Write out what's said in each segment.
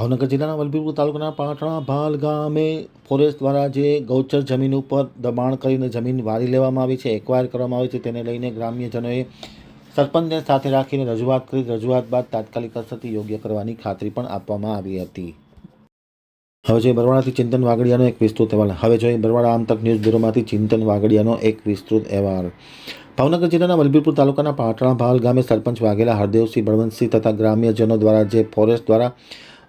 ભાવનગર જિલ્લાના વલભીપુર તાલુકાના પાટણા ભાલ ગામે ફોરેસ્ટ દ્વારા જે ગૌચર જમીન ઉપર દબાણ કરીને જમીન વારી લેવામાં આવી છે, એક્વાયર કરવામાં આવી છે, તેને લઈને ગ્રામ્યજનોએ સરપંચને સાથે રાખીને રજૂઆત કરી, રજૂઆત બાદ તાત્કાલિક અસરથી યોગ્ય કરવાની ખાતરી પણ આપવામાં આવી હતી. હવે જોઈએ બરવાડાથી ચિંતન વાગડિયાનો એક વિસ્તૃત અહેવાલ. હવે જોઈએ બરવાડા આમતક ન્યૂઝ બ્યુરોમાંથી ચિંતન વાગડિયાનો એક વિસ્તૃત અહેવાલ. ભાવનગર જિલ્લાના વલભીપુર તાલુકાના પાટણા ભાલ ગામે સરપંચ વાઘેલા હરદેવસિંહ બળવંતસિંહ તથા ગ્રામ્યજનો દ્વારા જે ફોરેસ્ટ દ્વારા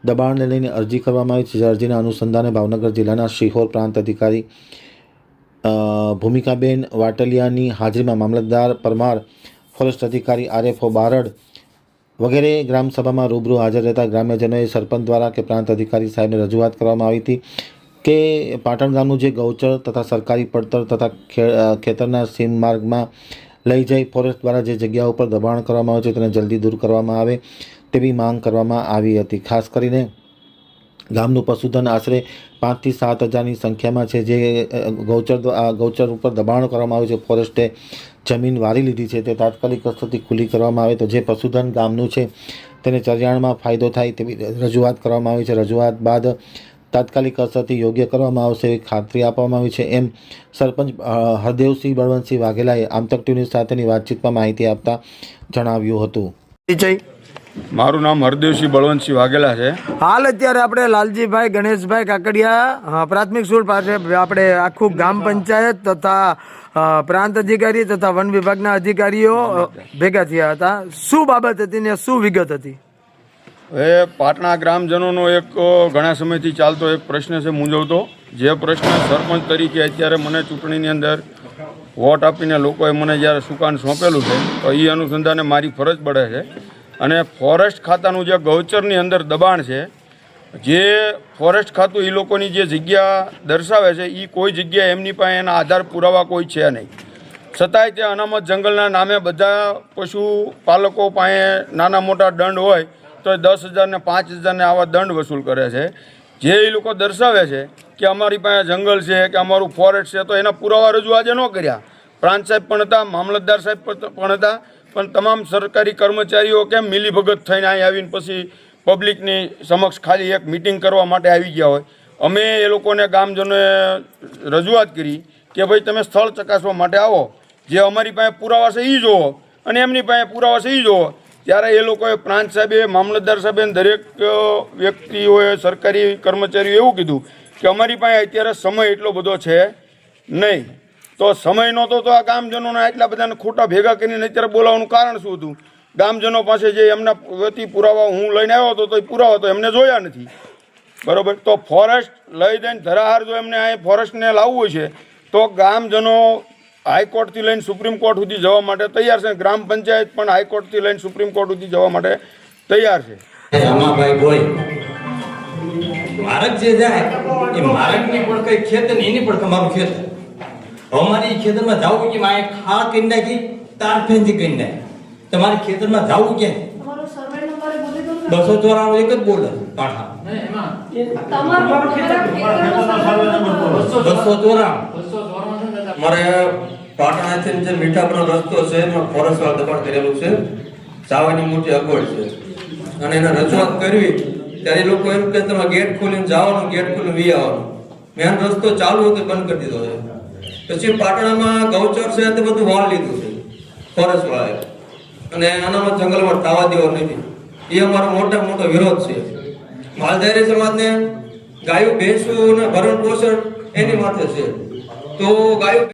દબાણને લઈને અરજી કરવામાં આવી છે. જે અરજીના અનુસંધાને ભાવનગર જિલ્લાના શિહોર પ્રાંત અધિકારી ભૂમિકાબેન વાટલિયાની હાજરીમાં મામલતદાર પરમાર, ફોરેસ્ટ અધિકારી આરએફઓ બારડ વગેરે ગ્રામસભામાં રૂબરૂ હાજર રહેતા ગ્રામ્યજનોએ સરપંચ દ્વારા કે પ્રાંત અધિકારી સાહેબને રજૂઆત કરવામાં આવી હતી કે પાટણ ગામનું જે ગૌચર તથા સરકારી પડતર તથા ખેતરના સીમ માર્ગમાં લઈ જઈ ફોરેસ્ટ દ્વારા જે જગ્યા ઉપર દબાણ કરવામાં આવે છે તેને જલ્દી દૂર કરવામાં આવે. તેવી માંગ કરવામાં આવી હતી. ખાસ કરીને ગામનું પશુધન આશરે પાંચથી સાત હજારની સંખ્યામાં છે. જે ગૌચર ગૌચર ઉપર દબાણ કરવામાં આવ્યું છે. ફોરેસ્ટે જમીન વારી લીધી છે. તે તાત્કાલિક અસરથી ખુલ્લી કરવામાં આવે તો જે પશુધન ગામનું છે તેને ચરિયાણમાં ફાયદો થાય તેવી રજૂઆત કરવામાં આવી છે. રજૂઆત બાદ તાત્કાલિક અસરથી યોગ્ય કરવામાં આવશે એવી ખાતરી આપવામાં આવી છે. એમ સરપંચ હરદેવસિંહ બળવંતસિંહ વાઘેલાએ આમતક ન્યૂઝ સાથેની વાતચીતમાં માહિતી આપતા જણાવ્યું હતું. મારું નામ હરદેવસિંહ બળવંતસિંહ વાઘેલા છે. હાલ અત્યારે આપણે લાલજીભાઈ ગણેશભાઈ કાકડિયા પ્રાથમિક સ્કૂલ પાસે આપણે આખું ગ્રામ પંચાયત તથા પ્રાંત અધિકારી તથા વન વિભાગના અધિકારીઓ ભેગા થયા હતા. શું બાબત હતી ને શું વિગત હતી? એ પાટણા ગ્રામજનોનો એક ઘણા સમયથી ચાલતો એક પ્રશ્ન છે મૂંઝવતો. જે પ્રશ્ન સરપંચ તરીકે અત્યારે મને ચૂંટણીની અંદર વોટ આપીને લોકોએ મને જ્યારે સુકાન સોંપેલું છે તો એ અનુસંધાને મારી ફરજ પડે છે. અને ફોરેસ્ટ ખાતાનું જે ગૌચરની અંદર દબાણ છે, જે ફોરેસ્ટ ખાતું એ લોકોની જે જગ્યા દર્શાવે છે એ કોઈ જગ્યાએ એમની પાસે એના આધાર પુરાવા કોઈ છે નહીં. છતાંય તે અનામત જંગલના નામે બધા પશુપાલકો પાસે નાના મોટા દંડ હોય, તો દસ હજારને પાંચ હજારને આવા દંડ વસૂલ કરે છે. જે એ લોકો દર્શાવે છે કે અમારી પાસે જંગલ છે, કે અમારું ફોરેસ્ટ છે, તો એના પુરાવા રજૂ આજે ન કર્યા. પ્રાંત સાહેબ પણ હતા, મામલતદાર સાહેબ પણ હતા પણ તમામ સરકારી કર્મચારીઓ કેમ મિલીભગત થઈને અહીં આવીને પછી પબ્લિકની સમક્ષ ખાલી એક મિટિંગ કરવા માટે આવી ગયા હોય? અમે એ લોકોને, ગામજનોએ રજૂઆત કરી કે ભાઈ તમે સ્થળ ચકાસવા માટે આવો. જે અમારી પાસે પુરાવા છે એ જોવો અને એમની પાસે પુરાવા છે એ જોવો. ત્યારે એ લોકોએ પ્રાંત સાહેબે, મામલતદાર સાહેબે દરેક વ્યક્તિઓએ, સરકારી કર્મચારીઓ એવું કીધું કે અમારી પાસે અત્યારે સમય એટલો બધો છે નહીં. તો સમય નહોતો તો આ ગામજનોને આટલા બધાને ખોટા ભેગા કરીને અત્યારે બોલાવવાનું કારણ શું હતું? ગામજનો પાસે જે એમના વતી પુરાવા હું લઈને આવ્યો હતો, તો એ પુરાવા તો એમને જોયા નથી. બરાબર? તો ફોરેસ્ટ લઈ દઈને ધરાહાર જો એમને અહીં ફોરેસ્ટને લાવવું છે, તો ગામજનો હાઈકોર્ટથી લઈને સુપ્રીમ કોર્ટ સુધી જવા માટે તૈયાર છે. ગ્રામ પંચાયત પણ હાઈકોર્ટથી લઈને સુપ્રીમ કોર્ટ સુધી જવા માટે તૈયાર છે. મારક જે જાય, એ માર્ગની પણ કંઈ ખેત ને એની પણ તમારું ખેતર અમારી ખેતરમાં જાવું કે માએ ખા કરી નાખી તાર ફેંસી કરી નાખી. તમારે ખેતરમાં જાવું કે? તમારો સર્વે નંબર બોલી દો ને. બસો ચોરાણું એક જ બોર્ડ પાઠા તમારો તમારા ખેતરનો સર્વે નંબર. બસો ચોરાણું. મારે પાટણાથી જે મીઠાપુરનો રસ્તો છે એમાં ફોરેસ્ટવાળ દબાણ કરેલું છે. જવાની મોટી અગવડ છે. અને એને રજૂઆત કરવી ત્યારે એ લોકો એમ કે તમે ગેટ ખોલીને જવાનું ગેટ ખોલીને વી આવવાનું. મેન રસ્તો ચાલુ હતો એ બંધ કરી દીધો છે. પછી પાટણામાં ગૌચર છે તે બધું વાળ લીધું છે ફોરેસ્ટ વાળાએ અને આનામાં જંગલમાં તાવા દેવો નથી. એ અમારો મોટા મોટો વિરોધ છે. માલધારી સમાજને ગાયો, ભેંસું અને ભરણ પોષણ એની માથે છે. તો ગાયો